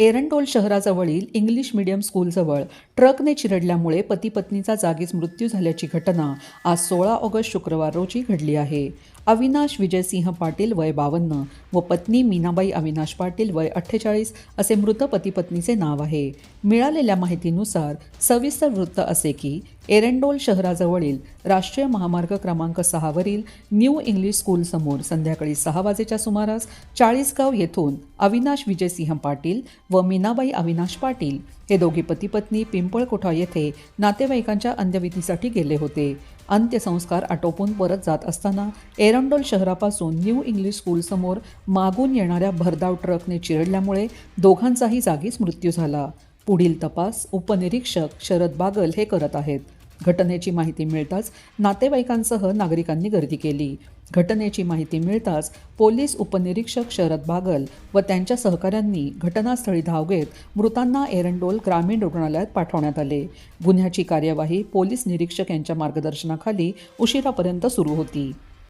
एरंडोल शहराजवळील English medium स्कूलजवळ ट्रकने चिरडल्यामुळे पती पत्नीचा जागीच मृत्यू झाल्याची घटना आज सोळा ऑगस्ट शुक्रवार रोजी घडली आहे. अविनाश विजयसिंह पाटील वय बावन्न व पत्नी मीनाबाई अविनाश पाटील वय अठ्ठेचाळीस असे मृत पती पत्नीचे नाव आहे. मिळालेल्या माहितीनुसार सविस्तर वृत्त असे की एरंडोल शहराजवळील राष्ट्रीय महामार्ग क्रमांक सहावरील न्यू इंग्लिश स्कूलसमोर संध्याकाळी सहा वाजेच्या सुमारास चाळीसगाव येथून अविनाश विजयसिंह पाटील व मीनाबाई अविनाश पाटील हे दोघे पतीपत्नी पिंपळकोठा येथे नातेवाईकांच्या अंत्यविधीसाठी गेले होते. अंत्यसंस्कार आटोपून परत जात असताना एरंडोल शहरापासून न्यू इंग्लिश स्कूलसमोर मागून येणाऱ्या भरधाव ट्रकने चिरडल्यामुळे दोघांचाही जागीच मृत्यू झाला. पुढील तपास उपनिरीक्षक शरद बागल हे करत आहेत. घटनेची माहिती मिळताच नातेवाईकांसह नागरिकांनी गर्दी केली. घटनेची माहिती मिळताच पोलीस उपनिरीक्षक शरद बागल व त्यांच्या सहकाऱ्यांनी घटनास्थळी धाव घेत मृतांना एरंडोल ग्रामीण रुग्णालयात पाठवण्यात आले. गुन्ह्याची कार्यवाही पोलीस निरीक्षक यांच्या मार्गदर्शनाखाली उशिरापर्यंत सुरू होती.